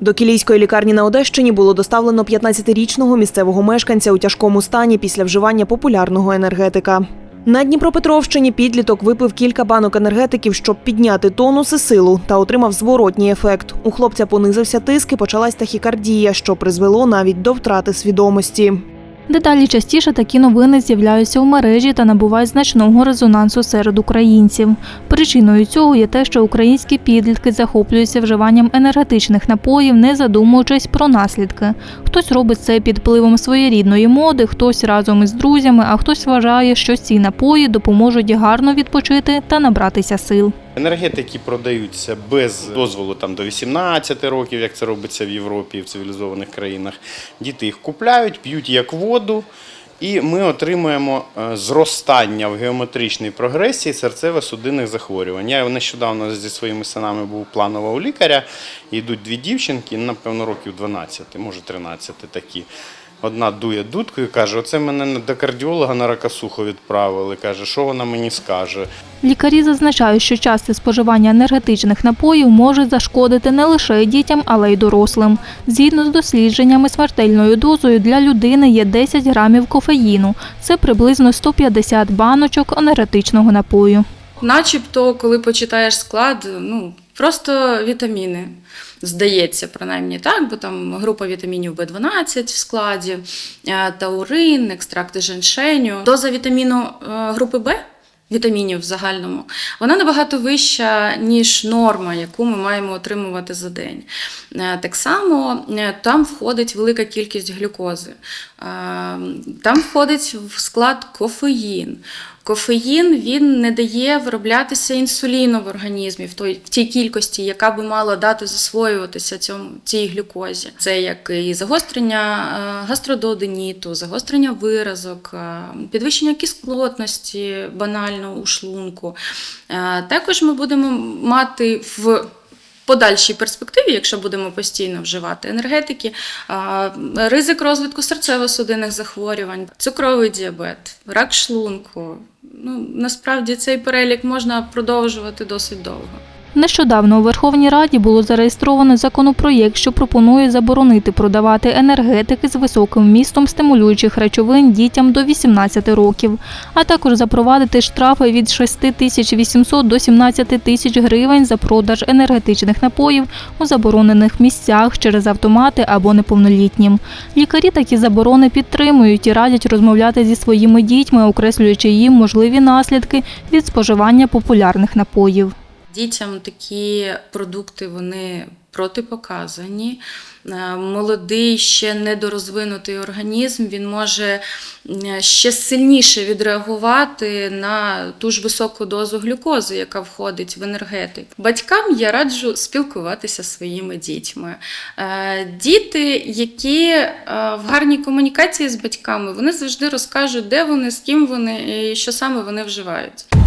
До Кілійської лікарні на Одещині було доставлено 15-річного місцевого мешканця у тяжкому стані після вживання популярного енергетика. На Дніпропетровщині підліток випив кілька банок енергетиків, щоб підняти тонус і силу, та отримав зворотній ефект. У хлопця понизився тиск і почалась тахікардія, що призвело навіть до втрати свідомості. Дедалі частіше такі новини з'являються у мережі та набувають значного резонансу серед українців. Причиною цього є те, що українські підлітки захоплюються вживанням енергетичних напоїв, не задумуючись про наслідки. Хтось робить це під впливом своєрідної моди, хтось разом із друзями, а хтось вважає, що ці напої допоможуть гарно відпочити та набратися сил. Енергетики продаються без дозволу там до 18 років, як це робиться в Європі і в цивілізованих країнах. Діти їх купляють, п'ють як воду, і ми отримуємо е, зростання в геометричній прогресії серцево-судинних захворювань. Я нещодавно зі своїми синами був планово у лікаря. Йдуть дві дівчинки, напевно, років 12, може 13 такі. Одна дує дудку і каже: Оце мене до кардіолога на ракасуху відправили. Каже, що вона мені скаже. Лікарі зазначають, що часте споживання енергетичних напоїв може зашкодити не лише дітям, але й дорослим. Згідно з дослідженнями, смертельною дозою для людини є 10 грамів кофеїну. Це приблизно 150 баночок енергетичного напою. Начебто, коли почитаєш склад, ну просто вітаміни. Здається, принаймні так, бо там група вітамінів В12 в складі, е, таурин, екстракти женьшеню. Доза вітаміну е, групи Б, вітамінів в загальному, вона набагато вища, ніж норма, яку ми маємо отримувати за день. Е, Так само там входить велика кількість глюкози, там входить в склад кофеїн. Кофеїн він не дає вироблятися інсуліну в організмі в той в тій кількості, яка би мала дати засвоюватися цьому цій глюкозі. Це як і загострення е, гастродооденіту, загострення виразок, е, підвищення кислотності банально у шлунку. Е, Також ми будемо мати в подальшій перспективі, якщо будемо постійно вживати енергетики, ризик розвитку серцево-судинних захворювань, цукровий діабет, рак шлунку. Ну, насправді цей перелік можна продовжувати досить довго. Нещодавно у Верховній Раді було зареєстровано законопроєкт, що пропонує заборонити продавати енергетики з високим вмістом стимулюючих речовин дітям до 18 років, а також запровадити штрафи від 6 тисяч 800 до 17 тисяч гривень за продаж енергетичних напоїв у заборонених місцях через автомати або неповнолітнім. Лікарі такі заборони підтримують і радять розмовляти зі своїми дітьми, окреслюючи їм можливі наслідки від споживання популярних напоїв. Дітям такі продукти вони протипоказані. Е, Молодий, ще недорозвинутий організм, він може е, ще сильніше відреагувати на ту ж високу дозу глюкози, яка входить в енергетик. Батькам я раджу спілкуватися зі своїми дітьми. Е, Діти, які в гарній комунікації з батьками, вони завжди розкажуть, де вони, з ким вони і що саме вони вживають.